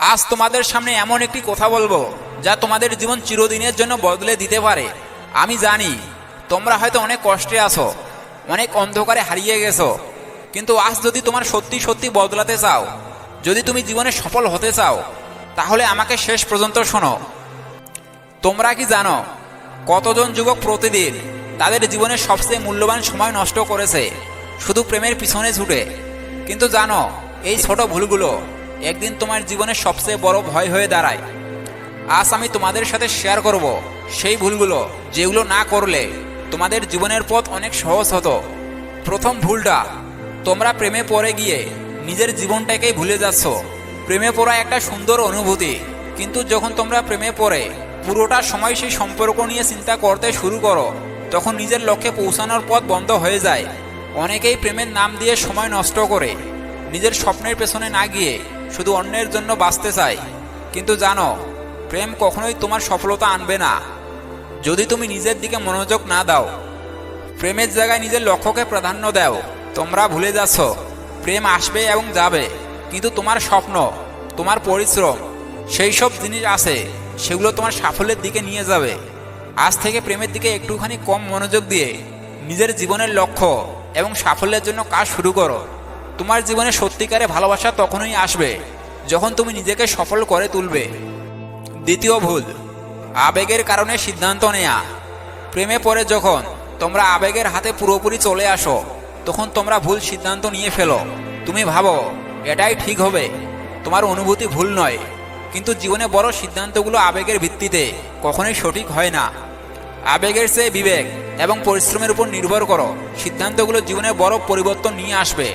আজ তোমাদের সামনে এমন একটি কথা বলব যা তোমাদের জীবন চিরদিনের জন্য বদলে দিতে পারে। আমি জানি, তোমরা হয়তো অনেক কষ্টে আছো, অনেক অন্ধকারে হারিয়ে গেছো, কিন্তু আজ যদি তোমার সত্যি সত্যি বদলাতে চাও, যদি তুমি জীবনে সফল হতে চাও, তাহলে আমাকে শেষ পর্যন্ত শোনো। তোমরা কি জানো, কতজন যুবক প্রতিদিন তাদের জীবনের সবচেয়ে মূল্যবান সময় নষ্ট করেছে, শুধু প্রেমের পিছনে ছুটে? কিন্তু জানো, এই ছোট ভুলগুলো একদিন তোমার জীবনের সবচেয়ে বড় ভয় হয়ে দাঁড়ায়। আজ আমি তোমাদের সাথে শেয়ার করব সেই ভুলগুলো যেগুলো না করলে তোমাদের জীবনের পথ অনেক সহজ হতো। প্রথম ভুলটা, তোমরা প্রেমে পড়ে গিয়ে নিজের জীবনটাকেই ভুলে যাচ্ছ। প্রেমে পড়া একটা সুন্দর অনুভূতি, কিন্তু যখন তোমরা প্রেমে পড়ে পুরোটা সময় সেই সম্পর্ক নিয়ে চিন্তা করতে শুরু করো, তখন নিজের লক্ষ্যে পৌঁছানোর পথ বন্ধ হয়ে যায়। অনেকেই প্রেমের নাম দিয়ে সময় নষ্ট করে নিজের স্বপ্নের পেছনে না গিয়ে শুধু অন্যের জন্য বাঁচতে চায় কিন্তু জানো, প্রেম কখনোই তোমার সফলতা আনবে না। যদি তুমি নিজের দিকে মনোযোগ না দাও, প্রেমের জায়গায় নিজের লক্ষ্যকে প্রাধান্য দাও, তোমরা ভুলে যাচ্ছ। প্রেম আসবে এবং যাবে, কিন্তু তোমার স্বপ্ন, তোমার পরিশ্রম, সেই সব জিনিস আছে, সেগুলো তোমার সাফল্যের দিকে নিয়ে যাবে। আজ থেকে প্রেমের দিকে একটুখানি কম মনোযোগ দিয়ে নিজের জীবনের লক্ষ্য এবং সাফল্যের জন্য কাজ শুরু করো। তোমার জীবনে সত্যিকারে ভালোবাসা তখনই আসবে যখন তুমি নিজেকে সফল করে তুলবে। দ্বিতীয় ভুল, আবেগের কারণে সিদ্ধান্ত নেয়া। প্রেমে পড়ে যখন তোমরা আবেগের হাতে পুরোপুরি চলে আসো, তখন তোমরা ভুল সিদ্ধান্ত নিয়ে ফেলো। তুমি ভাবো, এটাই ঠিক হবে। তোমার অনুভূতি ভুল নয়, কিন্তু জীবনে বড় সিদ্ধান্তগুলো আবেগের ভিত্তিতে কখনোই সঠিক হয় না। আবেগের চেয়ে বিবেক এবং পরিশ্রমের উপর নির্ভর করো। সিদ্ধান্তগুলো জীবনে বড় পরিবর্তন নিয়ে আসবে।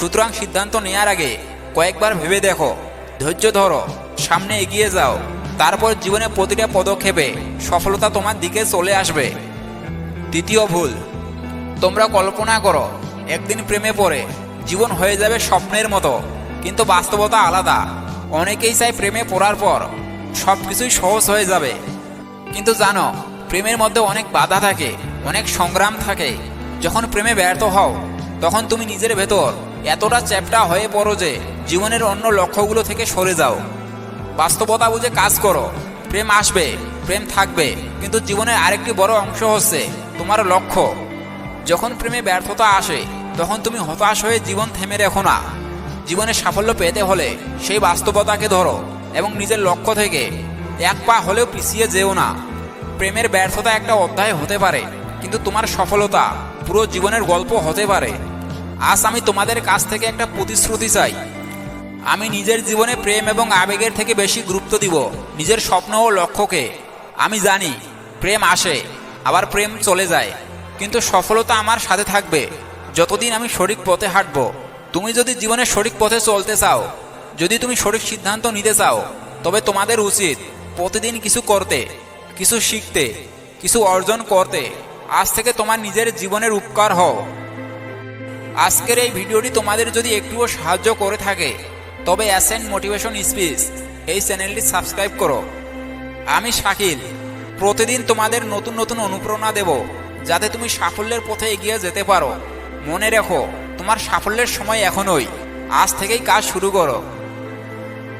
সুতরাং সিদ্ধান্ত নেওয়ার আগে কয়েকবার ভেবে দেখো। ধৈর্য ধরো। সামনে এগিয়ে যাও। তারপর জীবনে প্রতিটা পদক্ষেপে সফলতা তোমার দিকে চলে আসবে। তৃতীয় ভুল, তোমরা কল্পনা করো, একদিন প্রেমে পড়ে জীবন হয়ে যাবে স্বপ্নের মতো, কিন্তু বাস্তবতা আলাদা। অনেকেই চায় প্রেমে পড়ার পর সব কিছুই সহজ হয়ে যাবে। কিন্তু জানো, প্রেমের মধ্যে অনেক বাধা থাকে, অনেক সংগ্রাম থাকে। যখন প্রেমে ব্যর্থ হও, তখন তুমি নিজের ভেতর এতটা চ্যাপটা হয়ে পড়ো যে জীবনের অন্য লক্ষ্যগুলো থেকে সরে যাও। বাস্তবতা বুঝে কাজ করো। প্রেম আসবে, প্রেম থাকবে, কিন্তু জীবনের আরেকটি বড় অংশ হচ্ছে তোমার লক্ষ্য। যখন প্রেমে ব্যর্থতা আসে, তখন তুমি হতাশ হয়ে জীবন থেমে রেখো না। জীবনে সাফল্য পেতে হলে সেই বাস্তবতাকে ধরো এবং নিজের লক্ষ্য থেকে এক পা হলেও পিছিয়ে যেও না। প্রেমের ব্যর্থতা একটা অধ্যায় হতে পারে, কিন্তু তোমার সফলতা পুরো জীবনের গল্প হতে পারে। আজ আমি তোমাদের কাছ থেকে একটা প্রতিশ্রুতি চাই। আমি নিজের জীবনে প্রেম এবং আবেগের থেকে বেশি গুরুত্ব দিব, নিজের স্বপ্ন ও লক্ষ্যকে। আমি জানি, প্রেম আসে, আবার প্রেম চলে যায়, কিন্তু সফলতা আমার সাথে থাকবে। যতদিন আমি সঠিক পথে হাঁটব, তুমি যদি জীবনে সঠিক পথে চলতে চাও, যদি তুমি সঠিক সিদ্ধান্ত নিতে চাও, তবে তোমাদের উচিত প্রতিদিন কিছু করতে, কিছু শিখতে, কিছু অর্জন করতে। আজ থেকে তোমার নিজের জীবনের উপকার হও। আজকের এই ভিডিওটি তোমাদের যদি একটুও সাহায্য করে থাকে, তবে অ্যাসেন্ট মোটিভেশন স্পিচ এই চ্যানেলটি সাবস্ক্রাইব করো। আমি শাকিল। প্রতিদিন তোমাদের নতুন নতুন অনুপ্রেরণা দেব, যাতে তুমি সাফল্যের পথে এগিয়ে যেতে পারো। মনে রেখো, তোমার সাফল্যের সময় এখনই। আজ থেকেই কাজ শুরু করো।